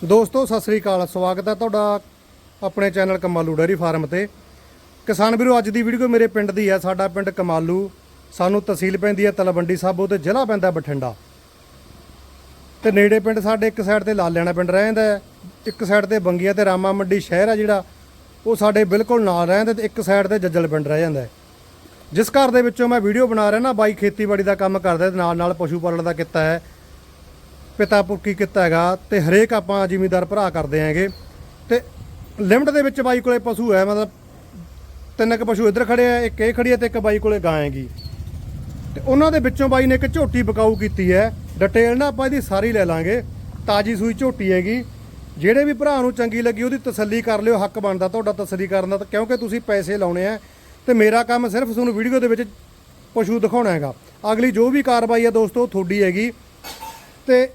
ਦੋਸਤੋ, ਸਤਿ ਸ੍ਰੀ ਅਕਾਲ, ਸਵਾਗਤ ਹੈ ਤੁਹਾਡਾ ਆਪਣੇ ਚੈਨਲ ਕਮਾਲੂ ਡੇਅਰੀ ਫਾਰਮ ਤੇ। ਕਿਸਾਨ ਵੀਰੋ, ਅੱਜ ਦੀ ਵੀਡੀਓ ਮੇਰੇ ਪਿੰਡ ਦੀ ਹੈ। ਸਾਡਾ ਪਿੰਡ ਕਮਾਲੂ, ਸਾਨੂੰ ਤਹਿਸੀਲ ਪੈਂਦੀ ਹੈ ਤਲਵੰਡੀ ਸਾਬੋ ਤੇ ਜ਼ਿਲ੍ਹਾ ਪੈਂਦਾ ਬਠਿੰਡਾ। ਤੇ ਨੇੜੇ ਪਿੰਡ ਸਾਡੇ ਇੱਕ ਸਾਈਡ ਤੇ ਲਾਲਿਆਣਾ ਪਿੰਡ ਰਹਿ ਜਾਂਦਾ ਇੱਕ ਸਾਈਡ ਤੇ ਬੰਗੀਆਂ ਤੇ ਰਾਮਾ ਮੰਡੀ ਸ਼ਹਿਰ ਆ ਜਿਹੜਾ, ਉਹ ਸਾਡੇ ਬਿਲਕੁਲ ਨਾਲ ਰਹਿੰਦਾ ਤੇ ਇੱਕ ਸਾਈਡ ਤੇ ਜੱਜਲ ਪਿੰਡ ਰਹਿ ਜਾਂਦਾ ਜਿਸ ਘਰ ਦੇ ਵਿੱਚੋਂ ਮੈਂ ਵੀਡੀਓ ਬਣਾ ਰਿਹਾ ਨਾ, ਬਾਈ ਖੇਤੀਬਾੜੀ ਦਾ ਕੰਮ ਕਰਦਾ ਤੇ ਨਾਲ ਨਾਲ ਪਸ਼ੂ ਪਾਲਣ ਦਾ ਕਿੱਤਾ ਹੈ। ਪਿਤਾ ਪੁਰਕੀ ਕੀਤਾ ਹੈਗਾ ਤੇ ਹਰੇਕ ਆਪਾਂ ਜ਼ਿਮੀਂਦਾਰ ਭਰਾ ਕਰਦੇ ਆਂਗੇ ਤੇ ਲਿਮਟ ਦੇ ਵਿੱਚ ਬਾਈ ਕੋਲੇ ਪਸ਼ੂ ਹੈ, ਮਤਲਬ ਤਿੰਨ ਕੁ ਪਸ਼ੂ ਇੱਧਰ ਖੜੇ ਆ, ਇੱਕ ਇਹ ਖੜੀ ਹੈ ਤੇ ਇੱਕ ਬਾਈ ਕੋਲੇ ਗਾਂ ਹੈਗੀ। ਤੇ ਉਹਨਾਂ ਦੇ ਵਿੱਚੋਂ ਬਾਈ ਨੇ ਇੱਕ ਝੋਟੀ ਬਕਾਊ ਕੀਤੀ ਹੈ। ਡਿਟੇਲ ਨਾ ਆਪਾਂ ਇਹਦੀ ਸਾਰੀ ਲੈ ਲਾਂਗੇ। ਤਾਜੀ ਸੂਈ ਝੋਟੀ ਹੈਗੀ। ਜਿਹੜੇ ਵੀ ਭਰਾ ਨੂੰ ਚੰਗੀ ਲੱਗੀ ਉਹਦੀ ਤਸੱਲੀ ਕਰ ਲਿਓ, ਹੱਕ ਬਣਦਾ ਤੁਹਾਡਾ ਤਸੱਲੀ ਕਰਨ ਦਾ, ਤਾਂ ਕਿਉਂਕਿ ਤੁਸੀਂ ਪੈਸੇ ਲਾਉਣੇ ਆ ਤੇ ਮੇਰਾ ਕੰਮ ਸਿਰਫ ਤੁਹਾਨੂੰ ਵੀਡੀਓ ਦੇ ਵਿੱਚ ਪਸ਼ੂ ਦਿਖਾਉਣਾ ਹੈਗਾ। ਅਗਲੀ ਜੋ ਵੀ ਕਾਰਵਾਈ ਹੈ ਦੋਸਤੋ ਤੁਹਾਡੀ ਹੈਗੀ। ਤੇ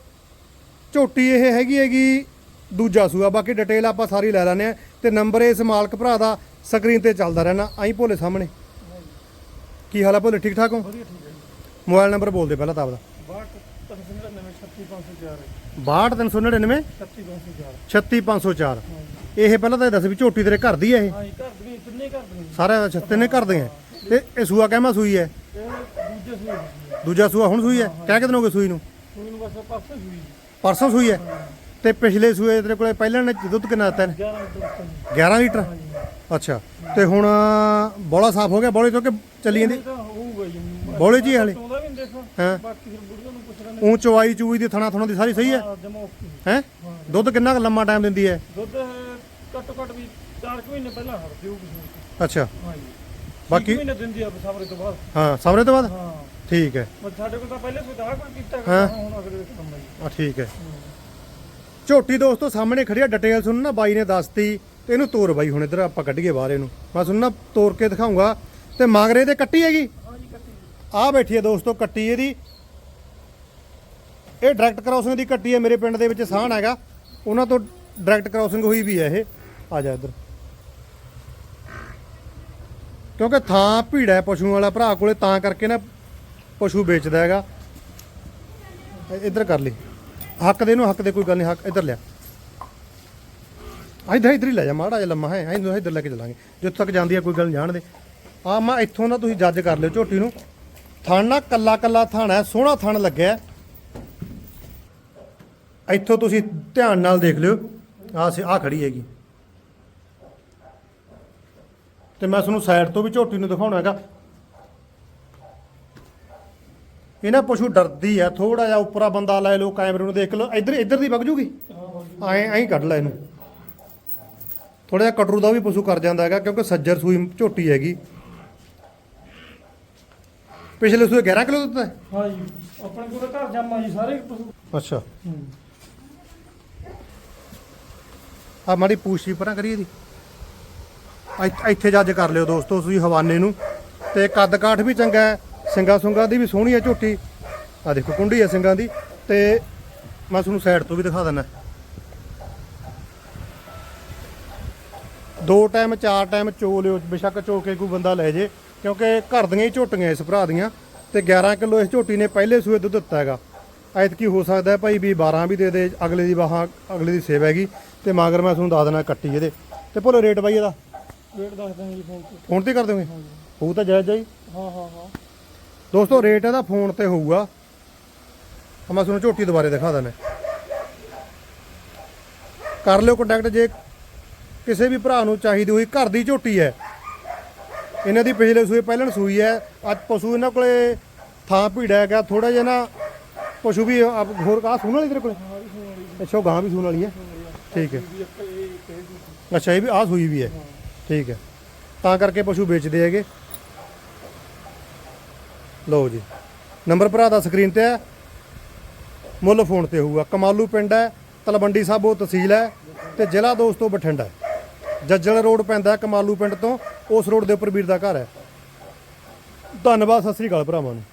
ਝੋਟੀ ਇਹ ਹੈਗੀ ਹੈਗੀ ਦੂਜਾ ਸੂਆ ਬਾਕੀ ਡਿਟੇਲ ਆਪਾਂ ਸਾਰੀ ਲੈ ਲੈਣੇ ਆ ਤੇ ਨੰਬਰ ਇਸ ਮਾਲਕ ਭਰਾ ਦਾ ਸਕਰੀਨ ਤੇ ਚੱਲਦਾ ਰਹਿਣਾ ਆਈ ਭੋਲੇ ਸਾਹਮਣੇ। ਕੀ ਹਾਲ ਆ ਭੋਲੇ ਠੀਕ ਠਾਕ ਹੋ? ਮੋਬਾਈਲ ਨੰਬਰ ਬੋਲ ਦੇ ਪਹਿਲਾਂ ਤਾਂ ਆਪਦਾ। 62 399 62504 36504 ਇਹ ਪਹਿਲਾਂ ਤਾਂ ਇਹ ਦੱਸ ਵੀ ਝੋਟੀ ਤੇਰੇ ਘਰ ਦੀ ਹੈ ਇਹ? ਹਾਂ ਘਰ ਦੀ ਕਿੰਨੇ ਘਰ ਦੀ ਸਾਰਾ ਛੱਤੇ ਨੇ ਘਰ ਦੇ ਹੈ। ਤੇ ਇਹ ਸੂਆ ਕਹਿਮਾ ਸੂਈ ਹੈ? ਦੂਜੇ ਸੂਆ ਹੁਣ ਸੂਈ ਹੈ? ਕਹਿ ਕਿਦਨ ਹੋ ਗਏ ਸੂਈ ਨੂੰ? ਸੂਈ ਨੂੰ ਬਸ ਪਾਸੇ ਸੂਈ ਪਰਸੋਂ ਸੂਈ ਹੈ ਤੇ ਪਿਛਲੇ ਸੂਏ ਤੇਰੇ ਕੋਲੇ ਪਹਿਲਾਂ ਨੇ ਦੁੱਧ ਕਿੰਨਾ ਦਿੱਤਾ ਨੇ 11 11 ਤੋਂ ਉੱਤੇ ਲੀਟਰ? ਅੱਛਾ ਤੇ ਹੁਣ ਬੋਲਾ ਸਾਫ਼ ਹੋ ਗਿਆ? ਬੋਲੇ ਤੋਂ ਕਿ ਚੱਲੀ ਜਾਂਦੀ? ਬੋਲੇ ਜੀ। ਹਲੇ। ਹਾਂ? ਬਾਕੀ ਫਿਰ ਬੁੜੀਆਂ ਨੂੰ ਪੁੱਛ ਲੈਣੇ ਉਂ ਚਵਾਈ ਚੂਈ ਦੀ ਥਣਾ ਥਣਾ ਦੀ ਸਾਰੀ ਸਹੀ ਹੈ? ਹੈ ਦੁੱਧ ਕਿੰਨਾ ਲੰਮਾ ਟਾਈਮ ਦਿੰਦੀ ਹੈ? ਦੁੱਧ ਘੱਟੋ ਘੱਟ ਵੀ 4 ਮਹੀਨੇ ਪਹਿਲਾਂ ਹਟ ਦਿਓ ਅੱਛਾ। ਬਾਕੀ- ਮਹੀਨੇ ਦਿੰਦੀ ਆ ਸਬਰੇ ਤੋਂ ਬਾਅਦ। ਹਾਂ ਸਮਰੇ ਤੋਂ ਬਾਅਦ? ਹਾਂ। ਠੀਕ ਹੈ। ਬਸ ਸਾਡੇ ਕੋਲ ਤਾਂ ਪਹਿਲੇ ਦਾ ਕੋਈ ਕੀਤਾ ਹਾਂ। ਹੁਣ ਅਗਲੇ ਦੇ ਕੰਮ ਹੈ ਜੀ ਆ ਠੀਕ ਹੈ। ਝੋਟੀ ਦੋਸਤੋ ਸਾਹਮਣੇ ਖੜੀ ਆ ਡਿਟੇਲ ਸੁਣ ਨਾ ਬਾਈ ਨੇ ਦੱਸਤੀ ਤੇ ਇਹਨੂੰ ਤੋਰ ਬਾਈ ਹੁਣ ਇੱਧਰ ਆਪਾਂ ਕੱਢੀਏ ਬਾਹਰ ਇਹਨੂੰ। ਮੈਂ ਸੁਣ ਨਾ ਤੋਰ ਕੇ ਦਿਖਾਉਂਗਾ ਤੇ ਮਾਂਗਰੇ ਤੇ ਕੱਟੀ ਹੈਗੀ? ਆ ਬੈਠੀ ਹੈ ਦੋਸਤੋ ਕੱਟੀ ਇਹਦੀ। ਇਹ ਡਾਇਰੈਕਟ ਕ੍ਰਾਸਿੰਗ ਦੀ ਕੱਟੀ ਹੈ ਮੇਰੇ ਪਿੰਡ ਦੇ ਵਿੱਚ ਸਾਹਣ ਹੈਗਾ। ਉਹਨਾਂ ਤੋਂ ਡਾਇਰੈਕਟ ਕ੍ਰਾਸਿੰਗ ਹੋਈ ਵੀ ਹੈ ਇਹ। ਆ ਜਾ ਇੱਧਰ। ਕਿਉਂਕਿ ਥਾਂ ਭੀੜਾ ਹੈ ਪਸ਼ੂਆਂ ਵਾਲਾ ਭਰਾ ਕੋਲੇ ਤਾਂ ਕਰਕੇ ਨਾ ਪਸ਼ੂ ਵੇਚਦਾ ਹੈਗਾ। ਇੱਧਰ ਕਰ ਲਈ। ਹੱਕ ਦੇ ਨੂੰ ਹੱਕ ਦੇ ਕੋਈ ਗੱਲ ਨਹੀਂ, ਹੱਕ ਇੱਧਰ ਲਿਆ। ਇੱਧਰ ਇੱਧਰ ਹੀ ਲੈ ਜਾ, ਮਾੜਾ ਜਿਹਾ ਲੰਮਾ ਹੈ। ਇਹਨੂੰ ਇੱਧਰ ਲੈ ਕੇ ਚੱਲਾਂਗੇ। ਜਿੱਥੇ ਤੱਕ ਜਾਂਦੀ ਹੈ ਕੋਈ ਗੱਲ ਨਹੀਂ, ਜਾਣ ਦੇ। ਆ ਮੈਂ ਇੱਥੋਂ ਨਾ ਤੁਸੀਂ ਜੱਜ ਕਰ ਲਿਓ ਝੋਟੀ ਨੂੰ। ਥਣ ਨਾ ਕੱਲਾ ਕੱਲਾ ਥਣ ਹੈ, ਸੋਹਣਾ ਥਣ ਲੱਗਿਆ। ਇੱਥੋਂ ਤੁਸੀਂ ਧਿਆਨ ਨਾਲ ਦੇਖ ਲਿਓ। ਆ ਆ ਖੜੀ ਹੈਗੀ। ਤੇ ਮੈਂ ਤੁਹਾਨੂੰ ਸਾਈਡ ਤੋਂ ਵੀ ਝੋਟੀ ਨੂੰ ਦਿਖਾਉਣਾ ਹੈਗਾ। ਇਹ ਨਾ ਪਸ਼ੂ ਡਰਦੀ ਆ ਥੋੜਾ ਜਿਹਾ ਉੱਪਰਾ ਬੰਦਾ ਲੈ ਲਓ ਕੈਮਰੇ ਨੂੰ ਦੇਖ ਲਓ ਇੱਧਰ ਇੱਧਰ ਦੀ ਵਗ ਜੂਗੀ? ਐਂ ਐਂ ਕੱਢ ਲੈ ਇਹਨੂੰ। ਥੋੜਾ ਜਿਹਾ ਕਟਰੂ ਦਾ ਵੀ ਪਸ਼ੂ ਕਰ ਜਾਂਦਾ ਹੈਗਾ ਕਿਉਂਕਿ ਸੱਜਰ ਸੂਈ ਝੋਟੀ ਹੈਗੀ। ਪਿਛਲੇ ਸੂਏ 11 ਕਿਲੋ ਦਿੱਤਾ? ਹੈ ਜੀ ਆਪਣੇ ਕੋਲ ਘਰ ਜਾਮਾ ਜੀ ਸਾਰੇ ਪਸ਼ੂ। ਅੱਛਾ। ਆ ਮਾੜੀ ਪੂਛੀ ਪਰਾਂ ਕਰੀਏ ਦੀ ਇੱਥ- ਇੱਥੇ ਜੱਜ ਕਰ ਲਿਓ ਦੋਸਤੋ ਤੁਸੀਂ ਹਵਾਨੇ ਨੂੰ। ਤੇ ਕੱਦ ਕਾਠ ਵੀ ਚੰਗਾ ਹੈ। ਸਿੰਗਾ ਸੁੰਗਾ ਦੀ ਵੀ ਸੋਹਣੀ ਹੈ ਝੋਟੀ। ਆ ਦੇਖੋ ਕੁੰਡੀ ਹੈ ਸਿੰਗਾਂ ਦੀ। ਤੇ ਮੈਂ ਤੁਹਾਨੂੰ ਸਾਈਡ ਤੋਂ ਵੀ ਦਿਖਾ ਦਿੰਦਾ। ਦੋ ਟਾਈਮ ਚਾਰ ਟਾਈਮ ਚੋ ਲਿਓ ਬੇਸ਼ੱਕ ਚੋ ਕੇ ਕੋਈ ਬੰਦਾ ਲੈ ਜੇ ਕਿਉਂਕਿ ਘਰ ਦੀਆਂ ਹੀ ਝੋਟੀਆਂ ਇਸ ਭਰਾ ਦੀਆਂ। ਤੇ 11 ਕਿਲੋ ਇਸ ਝੋਟੀ ਨੇ ਪਹਿਲੇ ਸੂਏ ਦੁੱਧ ਦਿੱਤਾ ਹੈਗਾ। ਐਤਕੀ ਹੋ ਸਕਦਾ ਭਾਈ ਵੀ 12 ਵੀ ਦੇ ਦੇ ਅਗਲੇ ਦੀ ਬਾਹਾਂ ਅਗਲੇ ਦੀ ਸੇਵ ਹੈਗੀ। ਤੇ ਮਗਰ ਮੈਂ ਤੁਹਾਨੂੰ ਦੱਸ ਦੇਣਾ ਕੱਟੀ ਇਹਦੇ। ਤੇ ਭੋਲੇ ਰੇਟ ਬਾਈ ਇਹਦਾ? ਰੇਟ ਦੱਸ ਦਾਂਗੇ ਜੀ ਫੋਨ ਤੇ। ਫੋਨ ਤੇ ਕਰ ਦੋਗੇ ਹੋਊ ਤਾਂ ਜਾਇਜ਼ ਜਾਈ ਹਾਂ ਹਾਂ ਹਾਂ। ਦੋਸਤੋ ਰੇਟ ਇਹਦਾ ਫੋਨ ਤੇ ਹੋਊਗਾ। ਮੈਂ ਤੁਹਾਨੂੰ ਝੋਟੀ ਦੁਬਾਰੇ ਦਿਖਾ ਦਿੰਦਾ ਕਰ ਲਿਓ ਕੰਟੈਕਟ ਜੇ ਕਿਸੇ ਵੀ ਭਰਾ ਨੂੰ ਚਾਹੀਦੀ ਹੋਈ ਘਰ ਦੀ ਝੋਟੀ ਹੈ। ਇਹਨਾਂ ਦੀ ਪਿਛਲੇ ਸੂਏ ਪਹਿਲਾਂ ਸੂਈ ਹੈ। ਅੱਜ ਪਸ਼ੂ ਇਹਨਾਂ ਕੋਲੇ ਥਾਂ ਭੀੜਾ ਹੈਗਾ। ਥੋੜਾ ਜਿਹਾ ਨਾ ਪਸ਼ੂ ਵੀ ਆਪ ਹੋਰ ਕਾ ਸੂਣ ਵਾਲੀ ਤੇਰੇ ਕੋਲੇ? ਅੱਛਾ, ਉਹ ਗਾਂ ਵੀ ਸੂਣ ਵਾਲੀ ਹੈ। ਠੀਕ ਹੈ। ਅੱਛਾ, ਇਹ ਵੀ ਆਹ ਸੂਈ ਵੀ ਹੈ। ਠੀਕ ਹੈ। ਤਾਂ ਕਰਕੇ ਪਸ਼ੂ ਵੇਚਦੇ ਹੈਗੇ। ਲਓ ਜੀ। ਨੰਬਰ ਭਰਾ ਦਾ ਸਕਰੀਨ ਤੇ ਹੈ। ਮੁੱਲ ਫੋਨ ਤੇ ਹੋਊਗਾ। ਕਮਾਲੂ ਪਿੰਡ ਹੈ, ਤਲਵੰਡੀ ਸਾਬੋ ਤਹਿਸੀਲ ਹੈ ਤੇ ਜ਼ਿਲ੍ਹਾ ਦੋਸਤੋ ਬਠਿੰਡਾ ਜੱਜਲ ਰੋਡ ਪੈਂਦਾ ਕਮਾਲੂ ਪਿੰਡ ਤੋਂ। ਉਸ ਰੋਡ ਦੇ ਉੱਪਰ ਵੀਰ ਦਾ ਘਰ ਹੈ। ਧੰਨਵਾਦ, ਸਤਿ ਸ੍ਰੀ ਅਕਾਲ ਭਰਾਵਾਂ ਨੂੰ।